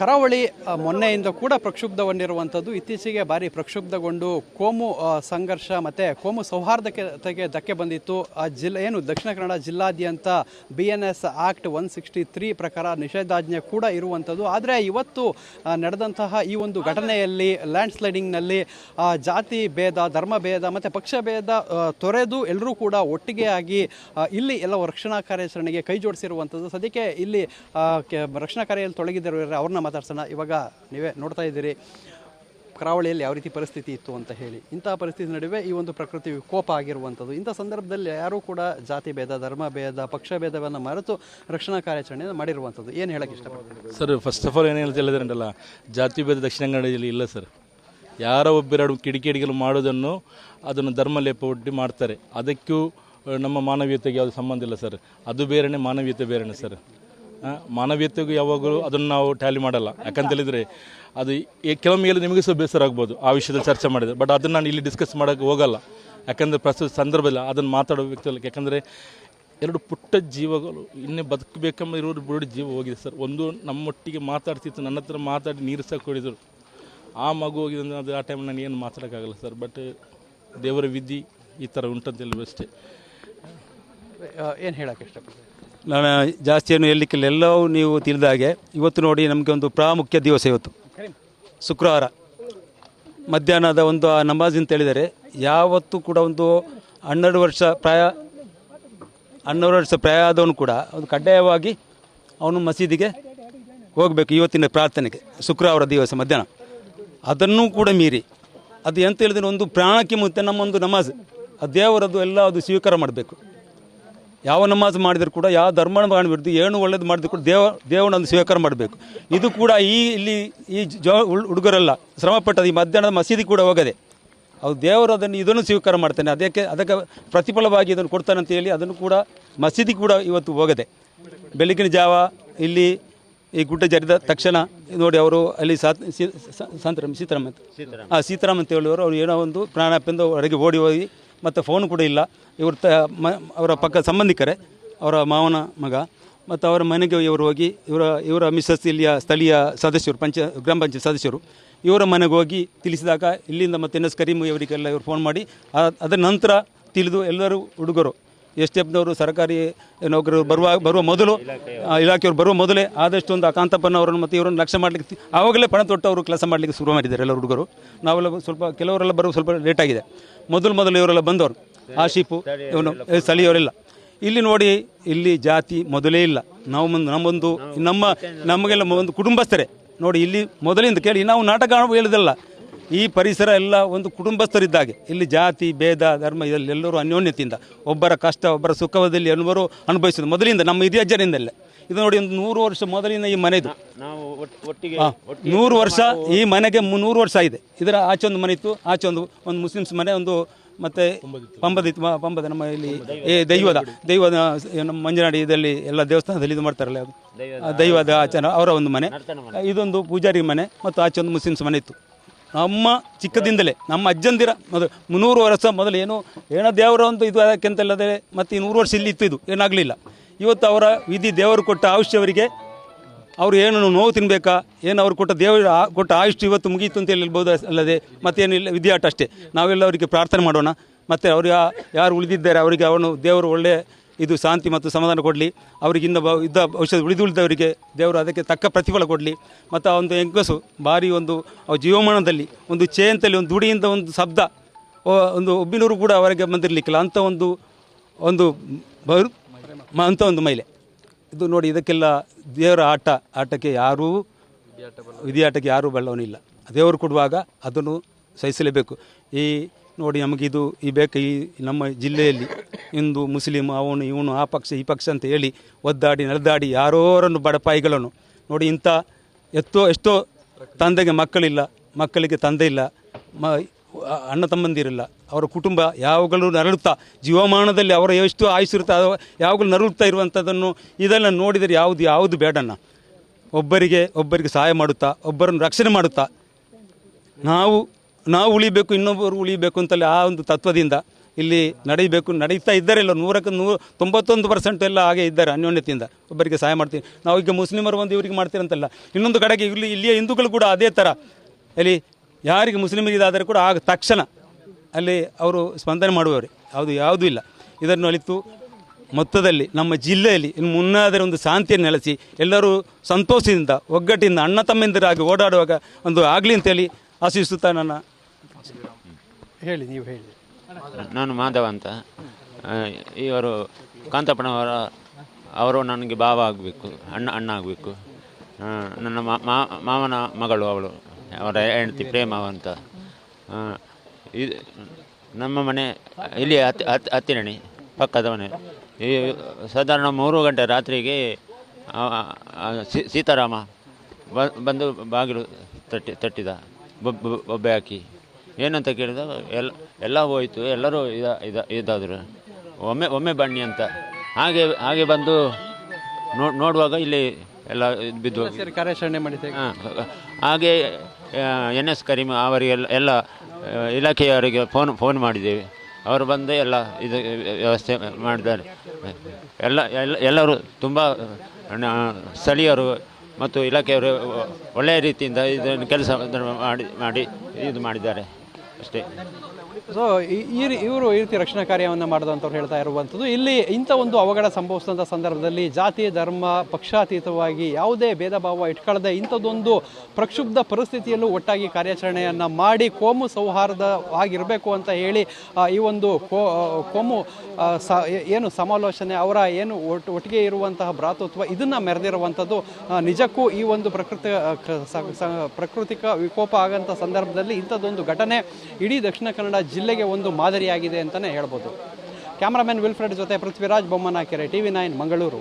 ಕರಾವಳಿ ಮೊನ್ನೆಯಿಂದ ಕೂಡ ಪ್ರಕ್ಷುಬ್ಧಗೊಂಡಿರುವಂಥದ್ದು. ಇತ್ತೀಚೆಗೆ ಭಾರಿ ಪ್ರಕ್ಷುಬ್ಧಗೊಂಡು ಕೋಮು ಸಂಘರ್ಷ ಮತ್ತು ಕೋಮು ಸೌಹಾರ್ದಕ್ಕೆ ತೆಗೆ ಧಕ್ಕೆ ಬಂದಿತ್ತು. ಆ ಜಿಲ್ಲೆ ಏನು ದಕ್ಷಿಣ ಕನ್ನಡ ಜಿಲ್ಲಾದ್ಯಂತ B N S act one sixty three ಪ್ರಕಾರ ನಿಷೇಧಾಜ್ಞೆ ಕೂಡ ಇರುವಂಥದ್ದು. ಆದರೆ ಇವತ್ತು ನಡೆದಂತಹ ಈ ಒಂದು ಘಟನೆಯಲ್ಲಿ ಲ್ಯಾಂಡ್ ಸ್ಲೈಡಿಂಗ್ನಲ್ಲಿ ಜಾತಿ ಭೇದ, ಧರ್ಮ ಭೇದ ಮತ್ತು ಪಕ್ಷ ಭೇದ ತೊರೆದು ಎಲ್ಲರೂ ಕೂಡ ಒಟ್ಟಿಗೆ ಆಗಿ ಇಲ್ಲಿ ಎಲ್ಲ ರಕ್ಷಣಾ ಕಾರ್ಯಾಚರಣೆಗೆ ಕೈ ಜೋಡಿಸಿರುವಂಥದ್ದು ಸದ್ಯಕ್ಕೆ ಇಲ್ಲಿ ರಕ್ಷಣಾ ಕಾರ್ಯದಲ್ಲಿ ತೊಡಗಿದ್ದಾರೆ ಅವ್ರನ್ನ ಮಾತಾಡ್ಸೋಣ. ಇವಾಗ ನೀವೇ ನೋಡ್ತಾ ಇದ್ದೀರಿ, ಕರಾವಳಿಯಲ್ಲಿ ಯಾವ ರೀತಿ ಪರಿಸ್ಥಿತಿ ಇತ್ತು ಅಂತ ಹೇಳಿ. ಇಂತಹ ಪರಿಸ್ಥಿತಿ ನಡುವೆ ಈ ಒಂದು ಪ್ರಕೃತಿ ವಿಕೋಪ ಆಗಿರುವಂಥದ್ದು. ಇಂಥ ಸಂದರ್ಭದಲ್ಲಿ ಯಾರೂ ಕೂಡ ಜಾತಿ ಭೇದ, ಧರ್ಮ ಭೇದ, ಪಕ್ಷ ಭೇದವನ್ನು ಮರೆತು ರಕ್ಷಣಾ ಕಾರ್ಯಾಚರಣೆಯನ್ನು ಮಾಡಿರುವಂಥದ್ದು. ಏನು ಹೇಳಕ್ಕೆ ಇಷ್ಟಪಡ್ತೀನಿ ಸರ್ ಫಸ್ಟ್ ಆಫ್ ಆಲ್ ಏನು ಹೇಳ್ತಾ ಜಾತಿ ಭೇದ ದಕ್ಷಿಣ ಕನ್ನಡದಲ್ಲಿ ಇಲ್ಲ ಸರ್. ಯಾರೋ ಒಬ್ಬೆರಡು ಕಿಡಿಕಿಡಿಗಳು ಮಾಡೋದನ್ನು ಅದನ್ನು ಧರ್ಮ ಲೇಪ ಒಡ್ಡಿ ಮಾಡ್ತಾರೆ. ಅದಕ್ಕೂ ನಮ್ಮ ಮಾನವೀಯತೆಗೆ ಯಾವುದು ಸಂಬಂಧ ಇಲ್ಲ ಸರ್. ಅದು ಬೇರೆನೇ ಮಾನವೀಯತೆ ಬೇರೆನೇ ಸರ್. ಮಾನವೀಯತೆಗೂ ಯಾವಾಗಲೂ ಅದನ್ನು ನಾವು ಟ್ಯಾಲಿ ಮಾಡಲ್ಲ. ಯಾಕಂತೇಳಿದರೆ ಅದು ಕೆಲವೊಮ್ಮೆ ಎಲ್ಲ ನಿಮಗೆ ಸಹ ಬೇಸರ ಆಗ್ಬೋದು ಆ ವಿಷಯದಲ್ಲಿ ಚರ್ಚೆ ಮಾಡಿದರೆ. ಬಟ್ ಅದನ್ನು ನಾನು ಇಲ್ಲಿ ಡಿಸ್ಕಸ್ ಮಾಡೋಕ್ಕೆ ಹೋಗಲ್ಲ. ಯಾಕಂದರೆ ಪ್ರಸ್ತುತ ಸಂದರ್ಭದಲ್ಲಿ ಅದನ್ನು ಮಾತಾಡೋ ವ್ಯಕ್ತಿ ಯಾಕಂದರೆ ಎರಡು ಪುಟ್ಟ ಜೀವಗಳು, ಇನ್ನೇ ಬದುಕಬೇಕೆಂಬ ಇರೋರು ಬಿಡೋ ಜೀವ ಹೋಗಿದೆ ಸರ್. ಒಂದು ನಮ್ಮೊಟ್ಟಿಗೆ ಮಾತಾಡ್ತಿತ್ತು, ನನ್ನ ಹತ್ರ ಮಾತಾಡಿ ನೀರು ಸಹ ಕುಡಿದ್ರು. ಆ ಮಗು ಹೋಗಿದೆ ಅಂದರೆ ಅದು ಆ ಟೈಮ್ ನಾನು ಏನು ಮಾತಾಡೋಕ್ಕಾಗಲ್ಲ ಸರ್. ಬಟ್ ದೇವರ ವಿಧಿ ಈ ಥರ ಉಂಟಂತೇಳಿ ಅಷ್ಟೇ. ಏನು ಹೇಳೋಕ್ಕೆ ಇಷ್ಟಪಡ್ತೀನಿ ನಾನು ಜಾಸ್ತಿ ಏನು ಹೇಳಲಿಕ್ಕಿಲ್ಲ, ಎಲ್ಲವೂ ನೀವು ತಿಳಿದ ಹಾಗೆ. ಇವತ್ತು ನೋಡಿ ನಮಗೆ ಒಂದು ಪ್ರಾಮುಖ್ಯ ದಿವಸ ಇವತ್ತು. ಶುಕ್ರವಾರ. ಮಧ್ಯಾಹ್ನದ ಒಂದು ಆ ನಮಾಜ್ ಅಂತ ಹೇಳಿದರೆ, ಯಾವತ್ತೂ ಕೂಡ ಒಂದು ಹನ್ನೆರಡು ವರ್ಷ ಪ್ರಾಯ, ಹನ್ನೆರಡು ವರ್ಷ ಪ್ರಾಯ ಆದವನು ಕೂಡ ಒಂದು ಕಡ್ಡಾಯವಾಗಿ ಅವನು ಮಸೀದಿಗೆ ಹೋಗಬೇಕು ಇವತ್ತಿನ ಪ್ರಾರ್ಥನೆಗೆ, ಶುಕ್ರವಾರ ದಿವಸ ಮಧ್ಯಾಹ್ನ. ಅದನ್ನೂ ಕೂಡ ಮೀರಿ, ಅದು ಎಂತ ಹೇಳಿದ್ರೆ ಒಂದು ಪ್ರಾಣಕ್ಕೆ ಮುಂತೆ ನಮ್ಮ ಒಂದು ನಮಾಜ್. ಆ ದೇವರದ್ದು ಎಲ್ಲ ಅದು ಸ್ವೀಕಾರ ಮಾಡಬೇಕು. ಯಾವ ನಮಾಜ್ ಮಾಡಿದ್ರು ಕೂಡ ಯಾವ ಧರ್ಮ ಮಾಡಬಿಡ್ದು ಏನು ಒಳ್ಳೇದು ಮಾಡಿದ್ರು ಕೂಡ ದೇವ ದೇವನನ್ನು ಸ್ವೀಕಾರ ಮಾಡಬೇಕು. ಇದು ಕೂಡ ಈ ಇಲ್ಲಿ ಈ ಜ ಹುಡ್- ಹುಡುಗರೆಲ್ಲ ಶ್ರಮಪಟ್ಟದ್ದು ಈ ಮಧ್ಯಾಹ್ನದ ಮಸೀದಿ ಕೂಡ ಹೋಗದೆ. ಅವು ದೇವರು ಅದನ್ನು ಇದನ್ನು ಸ್ವೀಕಾರ ಮಾಡ್ತಾನೆ. ಅದಕ್ಕೆ ಅದಕ್ಕೆ ಪ್ರತಿಫಲವಾಗಿ ಇದನ್ನು ಕೊಡ್ತಾನೆ ಅಂತ ಹೇಳಿ ಅದನ್ನು ಕೂಡ ಮಸೀದಿ ಕೂಡ ಇವತ್ತು ಹೋಗದೆ. ಬೆಳಗಿನ ಜಾವ ಇಲ್ಲಿ ಈ ಗುಡ್ಡ ಜರಿದ ತಕ್ಷಣ ನೋಡಿ ಅವರು ಅಲ್ಲಿ ಸಾತ್ ಸಾಂತರಾಮ್ ಸೀತಾರಾಮ್ ಅಂತ. ಹಾಂ ಸೀತಾರಾಮ್ ಅಂತ ಹೇಳುವರು ಅವರು ಏನೋ ಒಂದು ಪ್ರಾಣಾಪ್ಯಂದ ಹೊರಗೆ ಓಡಿ ಹೋಗಿ ಮತ್ತು ಫೋನ್ ಕೂಡ ಇಲ್ಲ. ಇವರು ತ, ಮ, ಅವರ ಪಕ್ಕ ಸಂಬಂಧಿಕರೇ, ಅವರ ಮಾವನ ಮಗ, ಮತ್ತು ಅವರ ಮನೆಗೆ ಇವರು ಹೋಗಿ, ಇವರ ಇವರ ಮಿಸ್ಸಸ್ ಇಲ್ಲಿಯ ಸ್ಥಳೀಯ ಸದಸ್ಯರು, ಪಂಚ, ಗ್ರಾಮ ಪಂಚಾಯತ್ ಸದಸ್ಯರು, ಇವರ ಮನೆಗೆ ಹೋಗಿ ತಿಳಿಸಿದಾಗ ಇಲ್ಲಿಂದ ಮತ್ತೆ ಎನ್ ಎಸ್ ಕರೀಮ್ ಇವರಿಗೆಲ್ಲ ಇವರು ಫೋನ್ ಮಾಡಿ ಅದರ ನಂತರ ತಿಳಿದು ಎಲ್ಲರೂ ಹುಡುಗರು ಎಸ್ ಎಫ್ನವರು ಸರ್ಕಾರಿ ನೌಕರರು ಬರುವ ಬರುವ ಮೊದಲು ಇಲಾಖೆಯವರು ಬರುವ ಮೊದಲೇ ಆದಷ್ಟು ಒಂದು ಅಕಾಂತಪ್ಪನವರನ್ನು ಮತ್ತು ಇವರನ್ನು ಲಕ್ಷ್ಯ ಮಾಡಲಿಕ್ಕೆ ಆವಾಗಲೇ ಪಣ ತೊಟ್ಟು ಅವರು ಕೆಲಸ ಮಾಡಲಿಕ್ಕೆ ಶುರು ಮಾಡಿದ್ದಾರೆ ಎಲ್ಲ ಹುಡುಗರು. ನಾವೆಲ್ಲ ಸ್ವಲ್ಪ, ಕೆಲವರೆಲ್ಲ ಬರುವ ಸ್ವಲ್ಪ ಲೇಟಾಗಿದೆ ಮೊದಲು ಮೊದಲು ಇವರೆಲ್ಲ ಬಂದವರು. ಆಶೀಫು ಇವನು ಸ್ಥಳೀಯವರೆಲ್ಲ. ಇಲ್ಲಿ ನೋಡಿ ಇಲ್ಲಿ ಜಾತಿ ಮೊದಲೇ ಇಲ್ಲ. ನಾವು ಮುಂದೆ ನಮ್ಮೊಂದು ನಮ್ಮ ನಮಗೆಲ್ಲ ಒಂದು ಕುಟುಂಬಸ್ಥರೇ. ನೋಡಿ ಇಲ್ಲಿ ಮೊದಲಿಂದ ಕೇಳಿ ನಾವು ನಾಟಕ ಹೇಳಿದಲ್ಲ ಈ ಪರಿಸರ ಎಲ್ಲ ಒಂದು ಕುಟುಂಬಸ್ಥರಿದ್ದಾಗೆ. ಇಲ್ಲಿ ಜಾತಿ ಭೇದ ಧರ್ಮ ಇದರಲ್ಲಿ ಎಲ್ಲರೂ ಅನ್ಯೋನ್ಯತೆಯಿಂದ ಒಬ್ಬರ ಕಷ್ಟ ಒಬ್ಬರ ಸುಖದಲ್ಲಿ ಎಲ್ಲರೂ ಅನುಭವಿಸೋದು ಮೊದಲಿಂದ ನಮ್ಮ ಹಿರಿಯಜ್ಜರಿಂದಲೇ ಇದು ನೋಡಿ ಒಂದು ನೂರು ವರ್ಷ ಮೊದಲಿನ ಈ ಮನೆದು. ನಾವು ಒಟ್ಟಿಗೆ ನೂರು ವರ್ಷ ಈ ಮನೆಗೆ ನೂರು ವರ್ಷ ಇದೆ ಇದರ ಆಚೆ ಒಂದು ಮನೆ ಇತ್ತು ಆಚೆ ಒಂದು ಒಂದು ಮುಸ್ಲಿಮ್ಸ್ ಮನೆ ಒಂದು ಮತ್ತೆ ಪಂಬದ ಇತ್ತು ಪಂಬದ ನಮ್ಮ ಇಲ್ಲಿ ಏ ದೈವದ ದೈವದ ನಮ್ಮ ಮಂಜನಾಡಿ ಇದರಲ್ಲಿ ಎಲ್ಲ ದೇವಸ್ಥಾನದಲ್ಲಿ ಇದು ಮಾಡ್ತಾರಲ್ಲ ಅದು ದೈವದ ಆಚೆನ ಅವರ ಒಂದು ಮನೆ. ಇದೊಂದು ಪೂಜಾರಿ ಮನೆ ಮತ್ತು ಆಚೆ ಒಂದು ಮುಸ್ಲಿಮ್ಸ್ ಮನೆ ಇತ್ತು. ನಮ್ಮ ಚಿಕ್ಕದಿಂದಲೇ ನಮ್ಮ ಅಜ್ಜಂದಿರ ಮೊದಲು ಮುನ್ನೂರು ವರ್ಷ ಮೊದಲು ಏನು ಏನೋ ದೇವರ ಒಂದು ಇದು ಅದಕ್ಕೆಂತಲ್ಲದೆ ಮತ್ತು ಈ ನೂರು ವರ್ಷ ಇಲ್ಲಿ ಇತ್ತು ಇದು ಏನಾಗಲಿಲ್ಲ. ಇವತ್ತು ಅವರ ವಿಧಿ ದೇವರು ಕೊಟ್ಟ ಆಯುಷ್ಯ ಅವರಿಗೆ, ಅವರು ಏನು ನೋವು ತಿನ್ಬೇಕಾ? ಏನು ಅವ್ರು ಕೊಟ್ಟ ದೇವರು ಕೊಟ್ಟ ಆಯುಷ್ಯ ಇವತ್ತು ಮುಗೀತು ಅಂತ ಹೇಳ್ಬೋದು ಅಲ್ಲದೆ ಮತ್ತೇನಿಲ್ಲ ವಿದ್ಯಾಟ ಅಷ್ಟೇ. ನಾವೆಲ್ಲ ಅವರಿಗೆ ಪ್ರಾರ್ಥನೆ ಮಾಡೋಣ. ಮತ್ತು ಅವರು ಯಾರು ಉಳಿದಿದ್ದಾರೆ ಅವರಿಗೆ ಅವನು ದೇವರು ಒಳ್ಳೆಯ ಇದು ಶಾಂತಿ ಮತ್ತು ಸಮಾಧಾನ ಕೊಡಲಿ. ಅವರಿಗಿಂದ ಬ ಇದ್ದ ಔಷಧ ಉಳಿದು ಉಳಿದವರಿಗೆ ದೇವರು ಅದಕ್ಕೆ ತಕ್ಕ ಪ್ರತಿಫಲ ಕೊಡಲಿ. ಮತ್ತು ಆ ಒಂದು ಹೆಂಗಸು ಭಾರಿ ಒಂದು ಜೀವಮಾನದಲ್ಲಿ ಒಂದು ಚೇಂತಲ್ಲಿ ಒಂದು ದುಡಿಯಿಂದ ಒಂದು ಶಬ್ದ ಒಂದು ಒಬ್ಬಿನೂರು ಕೂಡ ಅವರಿಗೆ ಬಂದಿರಲಿಕ್ಕಿಲ್ಲ. ಅಂಥ ಒಂದು ಒಂದು ಬರು ಮ- ಅಂತ ಒಂದು ಮಹಿಳೆ ಇದು ನೋಡಿ ಇದಕ್ಕೆಲ್ಲ ದೇವರ ಆಟ, ಆಟಕ್ಕೆ ಯಾರೂ ವಿಧಿಯಾಟಕ್ಕೆ ಯಾರೂ ಬಲ್ಲವನಿಲ್ಲ ದೇವರು ಕೊಡುವಾಗ ಅದನ್ನು ಸಹಿಸಲೇಬೇಕು. ಈ ನೋಡಿ ನಮಗಿದು ಈ ಬೇಕು, ಈ ನಮ್ಮ ಜಿಲ್ಲೆಯಲ್ಲಿ ಹಿಂದೂ ಮುಸ್ಲಿಮ್ ಅವನು ಇವನು ಆ ಪಕ್ಷ, ಈ ಪಕ್ಷ ಅಂತ ಹೇಳಿ ಒದ್ದಾಡಿ ನಡೆದಾಡಿ ಯಾರೋರನ್ನು ಬಡಪಾಯಿಗಳನ್ನು ನೋಡಿ ಇಂಥ ಎಷ್ಟೋ ಎಷ್ಟೋ ತಂದೆಗೆ ಮಕ್ಕಳಿಲ್ಲ, ಮಕ್ಕಳಿಗೆ ತಂದೆ ಇಲ್ಲ, ಮ ಅಣ್ಣ ತಮ್ಮಂದಿರಿಲ್ಲ. ಅವರ ಕುಟುಂಬ ಯಾವಾಗಲೂ ನರಳುತ್ತಾ, ಜೀವಮಾನದಲ್ಲಿ ಅವರ ಎಷ್ಟು ಆಯುಸ್ಸಿರುತ್ತಾ ಯಾವಾಗಲೂ ನರಳುತ್ತಾ ಇರುವಂಥದ್ದನ್ನು ಇದೆಲ್ಲ ನೋಡಿದರೆ ಯಾವುದು ಯಾವುದು ಬೇಡಣ್ಣ ಒಬ್ಬರಿಗೆ ಒಬ್ಬರಿಗೆ ಸಹಾಯ ಮಾಡುತ್ತಾ, ಒಬ್ಬರನ್ನು ರಕ್ಷಣೆ ಮಾಡುತ್ತಾ. ನಾವು ನಾವು ಉಳಿಬೇಕು, ಇನ್ನೊಬ್ಬರು ಉಳಿಬೇಕು ಅಂತಲ್ಲಿ ಆ ಒಂದು ತತ್ವದಿಂದ ಇಲ್ಲಿ ನಡೀಬೇಕು ನಡೀತಾ ಇದ್ದಾರೆ ಇಲ್ಲ ನೂರಕ್ಕೆ ನೂರು ತೊಂಬತ್ತೊಂದು ಪರ್ಸೆಂಟ್ ಎಲ್ಲ ಹಾಗೆ ಇದ್ದಾರೆ ಅನ್ಯೋನ್ಯತೆಯಿಂದ. ಒಬ್ಬರಿಗೆ ಸಹಾಯ ಮಾಡ್ತೀವಿ. ನಾವು ಈಗ ಮುಸ್ಲಿಮರು ಒಂದು ಇವರಿಗೆ ಮಾಡ್ತೀರಂತಲ್ಲ ಇನ್ನೊಂದು ಕಡೆಗೆ ಇಲ್ಲಿ, ಇಲ್ಲಿಯ ಹಿಂದೂಗಳು ಕೂಡ ಅದೇ ಥರ. ಅಲ್ಲಿ ಯಾರಿಗೆ ಮುಸ್ಲಿಮರಿಗೆ ಇದಾದರೆ ಕೂಡ ಆಗ ತಕ್ಷಣ ಅಲ್ಲಿ ಅವರು ಸ್ಪಂದನೆ ಮಾಡುವವರು. ಯಾವುದು ಯಾವುದೂ ಇಲ್ಲ. ಇದನ್ನು ಅಳಿತು ಮೊತ್ತದಲ್ಲಿ ನಮ್ಮ ಜಿಲ್ಲೆಯಲ್ಲಿ ಇನ್ನು ಮುನ್ನಾದರೆ ಒಂದು ಶಾಂತಿಯನ್ನು ನೆಲೆಸಿ ಎಲ್ಲರೂ ಸಂತೋಷದಿಂದ ಒಗ್ಗಟ್ಟಿಂದ ಅಣ್ಣ ತಮ್ಮಿಂದರಾಗಿ ಓಡಾಡುವಾಗ ಒಂದು ಆಗಲಿ ಅಂತೇಳಿ ಆಶಿಸುತ್ತಾ ನನ್ನ ಹೇಳಿ ನೀವು ಹೇಳಿ. ನಾನು ಮಾಧವ ಅಂತ. ಇವರು ಕಾಂತಪ್ಪನವರ ಅವರು ನನಗೆ ಭಾವ ಆಗಬೇಕು ಅಣ್ಣ ಅಣ್ಣ ಆಗಬೇಕು. ನನ್ನ ಮಾ- ಮಾ- ಮಾವನ ಮಗಳು ಅವಳು ಅವರ ಹೆಂಡತಿ ಪ್ರೇಮ ಅಂತ. ಆ, ಇದು ನಮ್ಮ ಮನೆ ಇಲ್ಲಿ ಹತ್ತಿ ಹತ್ತಿ ಹತ್ತಿರಣಿ ಪಕ್ಕದ ಮನೆ. ಈ ಸಾಧಾರಣ ಮೂರು ಗಂಟೆ ರಾತ್ರಿಗೆ ಸೀ- ಸೀತಾರಾಮ ಬ- ಬಂದು ಬಾಗಿಲು ತಟ್ಟಿ ತಟ್ಟಿದ ಬೊಬ್ಬ ಬೊಬ್ಬೆ ಹಾಕಿ. ಏನಂತ ಕೇಳಿದ ಎಲ್ಲ ಎಲ್ಲ ಹೋಯಿತು ಎಲ್ಲರೂ ಇದ ಇದ ಇದಾದರು. ಒಮ್ಮೆ ಒಮ್ಮೆ ಬನ್ನಿ ಅಂತ. ಹಾಗೆ ಹಾಗೆ ಬಂದು ನೋಡ್ ನೋಡುವಾಗ ಇಲ್ಲಿ ಎಲ್ಲ ಇದ್ ಬಿದ್ದು ಹೋಗಿ- ಸೇರಿ ಕಾರ್ಯಾಚರಣೆ ಮಾಡಿದ್ದೆ ಹಾಂ ಹಾಗೆ ಎನ್ ಎಸ್ ಕರೀಮ್ ಅವರಿಗೆಲ್ಲ ಎಲ್ಲ ಇಲಾಖೆಯವರಿಗೆ ಫೋನ್ ಫೋನ್ ಮಾಡಿದ್ದೇವೆ. ಅವರು ಬಂದು ಎಲ್ಲ ಇದು ವ್ಯವಸ್ಥೆ ಮಾಡಿದ್ದಾರೆ. ಎಲ್ಲ ಎಲ್ಲ, ಎಲ್ಲರೂ ತುಂಬ ಸ್ಥಳೀಯರು ಮತ್ತು ಇಲಾಖೆಯವರು ಒಳ್ಳೆಯ ರೀತಿಯಿಂದ ಇದನ್ನು ಕೆಲಸ ಮಾಡಿ ಮಾಡಿ, ಇದು ಮಾಡಿದ್ದಾರೆ. ಅಷ್ಟೇ. ಸೊ ಈ ಇವರು ಈ ರೀತಿ ರಕ್ಷಣಾ ಕಾರ್ಯವನ್ನು ಮಾಡಿದಂಥವ್ರು ಹೇಳ್ತಾ ಇರುವಂಥದ್ದು, ಇಲ್ಲಿ ಇಂಥ ಒಂದು ಅವಘಡ ಸಂಭವಿಸಿದಂಥ ಸಂದರ್ಭದಲ್ಲಿ ಜಾತಿ, ಧರ್ಮ, ಪಕ್ಷಾತೀತವಾಗಿ ಯಾವುದೇ ಭೇದ ಭಾವ ಇಟ್ಕೊಳ್ಳದೆ ಇಂಥದ್ದೊಂದು ಪ್ರಕ್ಷುಬ್ಧ ಪರಿಸ್ಥಿತಿಯಲ್ಲೂ ಒಟ್ಟಾಗಿ ಕಾರ್ಯಾಚರಣೆಯನ್ನು ಮಾಡಿ ಕೋಮು ಸೌಹಾರ್ದವಾಗಿರಬೇಕು ಅಂತ ಹೇಳಿ ಈ ಒಂದು ಕೋಮು ಸ ಏನು ಸಮಾಲೋಚನೆ, ಅವರ ಏನು ಒಟ್ಟು ಒಟ್ಟಿಗೆ ಇರುವಂತಹ ಭ್ರಾತೃತ್ವ ಇದನ್ನು ಮೆರೆದಿರುವಂಥದ್ದು ನಿಜಕ್ಕೂ ಈ ಒಂದು ಪ್ರಕೃತಿ ಪ್ರಾಕೃತಿಕ ವಿಕೋಪ ಆಗಂಥ ಸಂದರ್ಭದಲ್ಲಿ ಇಂಥದ್ದೊಂದು ಘಟನೆ ಇಡೀ ದಕ್ಷಿಣ ಕನ್ನಡ ಜಿಲ್ಲೆಗೆ ಒಂದು ಮಾದರಿಯಾಗಿದೆ ಅಂತಲೇ ಹೇಳ್ಬೋದು. ಕ್ಯಾಮ್ರಾಮನ್ ವಿಲ್ಫ್ರೆಡ್ ಜೊತೆ Prithviraj Bommanakere T V nine Mangaluru.